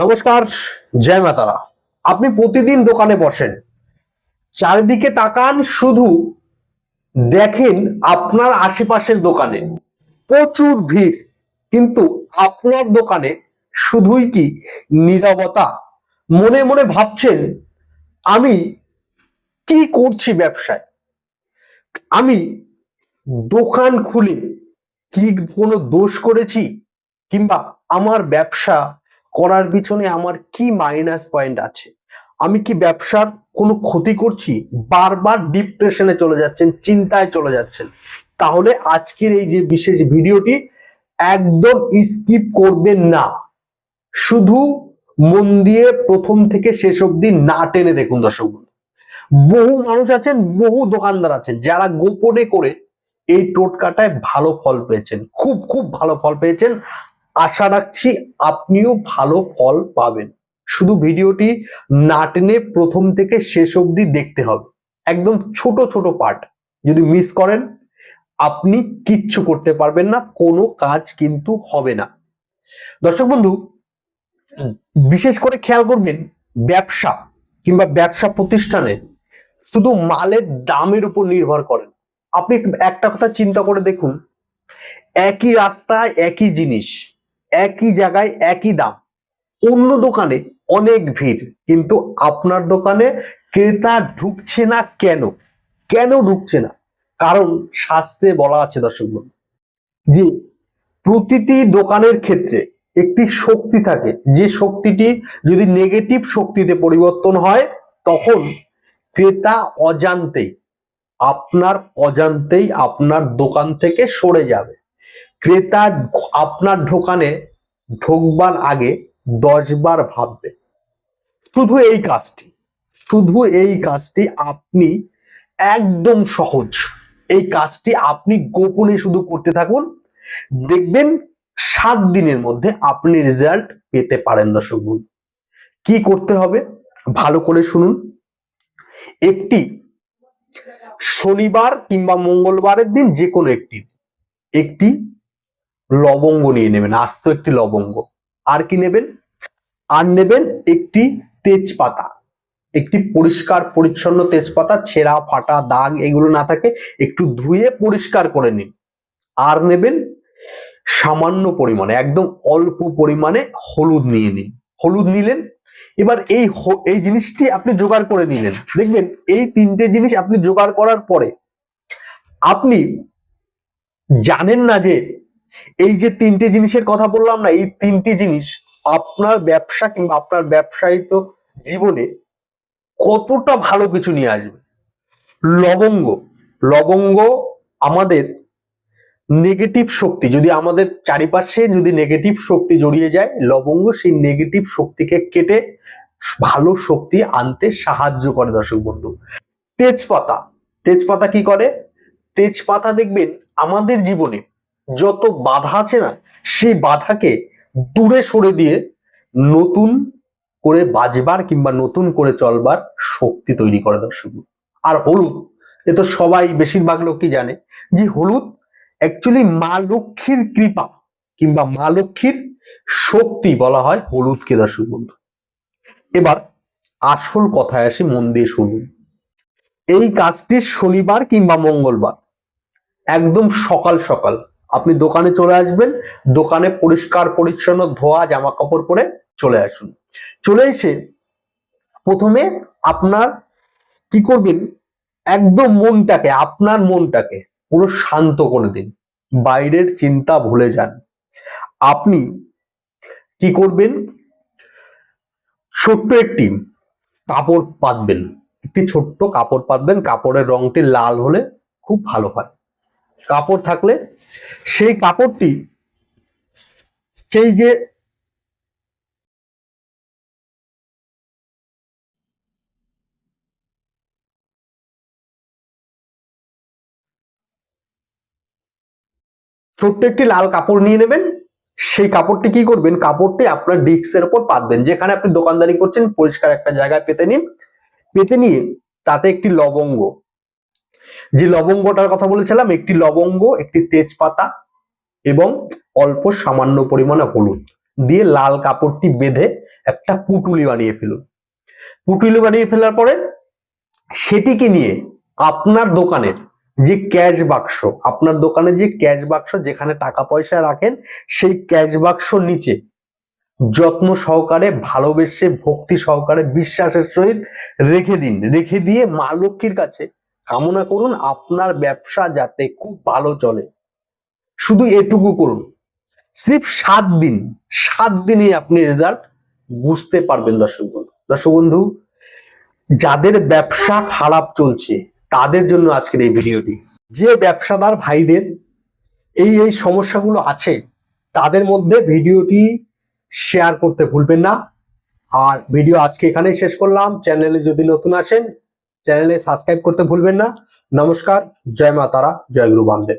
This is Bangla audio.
নমস্কার, জয় মাতারা। আপনি প্রতিদিন দোকানে বসেন, চারিদিকে তাকান, শুধু দেখেন আপনার আশেপাশের দোকানে। প্রচুর ভিড়, কিন্তু আপনার দোকানে শুধুই কি নীরবতা? মনে মনে ভাবছেন, আমি কি করছি ব্যবসায়? আমি দোকান খুলে কি কোনো দোষ করেছি? কিংবা আমার ব্যবসা করার পিছনে আমার কি মাইনাস পয়েন্ট আছে? আমি কি ব্যবসার কোনো ক্ষতি করছি? বারবার ডিপ্রেশনে চলে যাচ্ছেন, চিন্তায় চলে যাচ্ছেন। তাহলে আজকের এই যে বিশেষ ভিডিওটি একদম স্কিপ করবেন না। শুধু মন দিয়ে প্রথম থেকে শেষ অবধি না টেনে দেখুন দর্শক বহু মানুষ আছেন, বহু দোকানদার আছেন, যারা গোপনে করে এই টোটকাটায় ভালো ফল পেয়েছেন, খুব খুব ভালো ফল পেয়েছেন। আশা রাখছি আপনিও ভালো ফল পাবেন। শুধু ভিডিওটি না টেনে প্রথম থেকে শেষ অবধি দেখতে হবে। একদম ছোট ছোট পার্ট। যদি মিস করেন আপনি কিচ্ছু করতে পারবেন না কোনো কাজ কিন্তু হবে না। দর্শক বন্ধু বিশেষ করে খেয়াল করবেন ব্যবসা কিংবা ব্যবসা প্রতিষ্ঠানে শুধু মালের দামের উপর নির্ভর করেন আপনি একটা কথা চিন্তা করে দেখুন একই রাস্তায় একই জিনিস একই জায়গায় একই দাম। অন্য দোকানে অনেক ভিড়, কিন্তু আপনার দোকানে ক্রেতা ঢুকছে না কেন? কেন ঢুকছে না? কারণ শাস্ত্রে বলা আছে দর্শক বন্ধু, যে প্রতিটি দোকানের ক্ষেত্রে একটি শক্তি থাকে। যে শক্তিটি যদি নেগেটিভ শক্তিতে পরিবর্তন হয়, তখন ক্রেতা অজান্তেই, আপনার অজান্তেই আপনার দোকান থেকে সরে যাবে। ক্রেতা আপনার দোকানে ঢোকবার আগে দশ বার ভাববে। শুধু এই কাজটি, শুধু এই কাজটি আপনি একদম সহজ। এই কাজটি আপনি গোপনে শুধু করতে থাকুন। দেখবেন সাত দিনের মধ্যে আপনি রেজাল্ট পেতে পারেন দর্শক বন্ধু। কি করতে হবে? ভালো করে শুনুন। একটি শনিবার কিংবা মঙ্গলবারের দিন যে কোনো একটি একটি লবঙ্গ নিয়ে নেবেন, আস্ত একটি লবঙ্গ। আর কি নেবেন? আর নেবেন একটি তেজপাতা। একটি পরিষ্কার, পরিচ্ছন্ন তেজপাতা, ছেঁড়া, ফাটা, দাগ এগুলো না থাকে, একটু ধুয়ে পরিষ্কার করে নিন। আর নেবেন সামান্য পরিমাণে, একদম অল্প পরিমাণে হলুদ নিয়ে নিন। হলুদ নিলেন, এবার এই এই জিনিসটি আপনি জোগাড় করে নিলেন। দেখবেন, এই তিনটে জিনিস আপনি জোগাড় করার পরে আপনি জানেন না যে এই যে তিনটে জিনিসের কথা বললাম না, এই তিনটি জিনিস আপনার ব্যবসা কিংবা আপনার ব্যবসায়িত জীবনে কতটা ভালো কিছু নিয়ে আসবে? লবঙ্গ লবঙ্গ আমাদের নেগেটিভ শক্তি, যদি আমাদের চারিপাশে যদি নেগেটিভ শক্তি জড়িয়ে যায়, লবঙ্গ সেই নেগেটিভ শক্তিকে কেটে ভালো শক্তি আনতে সাহায্য করে দর্শক বন্ধু। তেজপাতা তেজপাতা কি করে? তেজপাতা দেখবেন আমাদের জীবনে যত বাধা আছে না, সেই বাধাকে দূরে সরে দিয়ে নতুন করে বাজবার কিংবা নতুন করে চলবার শক্তি তৈরি করে দর্শক। আর হলুদ, এ তো সবাই বেশিরভাগ লোকই জানে যে হলুদ অ্যাকচুয়ালি মা লক্ষ্মীর কৃপা কিংবা মা লক্ষ্মীর শক্তি বলা হয় হলুদকে দর্শক বন্ধু এবার আসল কথায় আসি, মন দিয়ে শুনুন এই কাজটি শনিবার কিংবা মঙ্গলবার, একদম সকাল সকাল আপনি দোকানে চলে আসবেন, দোকানে পরিষ্কার, পরিচ্ছন্ন ধোয়া জামা কাপড় পরে চলে আসুন। চলে এসে প্রথমে আপনার কি করবেন? একদম মনটাকে, আপনার মনটাকে পুরো শান্ত করে দিন। বাইরের চিন্তা ভুলে যান। আপনি কি করবেন? ছোট্ট একটি কাপড় পাতবেন। একটি ছোট্ট কাপড় পাতবেন। কাপড়ের রংটি লাল হলে খুব ভালো হয়। কাপড় থাকলে সেই কাপড়টি, সেই যে ছোট্ট একটি লাল কাপড় নিয়ে নেবেন। সেই কাপড়টি কি করবেন? কাপড়টি আপনার ডিস্কের উপর পাতবেন। যেখানে আপনি দোকানদারি করছেন, পরিষ্কার একটা জায়গায় পেতে নিন। পেতে নিয়ে তাতে একটি লবঙ্গ যে লবঙ্গটার কথা বলেছিলাম, একটি লবঙ্গ, একটি তেজপাতা এবং অল্প সামান্য পরিমাণে হলুদ দিয়ে লাল কাপড়টি বেঁধে একটা পুটুলি বানিয়ে ফেলুন। পুটুলি বানিয়ে ফেলার পরে সেটিকে নিয়ে আপনার দোকানের যে ক্যাশ বাক্স, আপনার দোকানে যে ক্যাশ বাক্স যেখানে টাকা পয়সা রাখেন, সেই ক্যাশ বাক্সর নিচে যত্ন সহকারে, ভালোবেসে, ভক্তি সহকারে, বিশ্বাসের সহিত রেখে দিন। রেখে দিয়ে মা লক্ষ্মীর কাছে কামনা করুন, আপনার ব্যবসা যাতে খুব ভালো চলে। শুধু এটুকু করুন। সির্ফ সাত দিন, সাত দিনে আপনি রেজাল্ট বুঝতে পারবেন দর্শক বন্ধু। দর্শক বন্ধু, যাদের ব্যবসা খারাপ চলছে, তাদের জন্য আজকের এই ভিডিওটি। যে ব্যবসাদার ভাইদের এই এই সমস্যাগুলো আছে, তাদের মধ্যে ভিডিওটি শেয়ার করতে ভুলবেন না। আর ভিডিও আজকে এখানেই শেষ করলাম। চ্যানেলে যদি নতুন আসেন চ্যানেলে সাবস্ক্রাইব করতে ভুলবেন না। নমস্কার জয় মা তারা জয় গুরু বামদেব।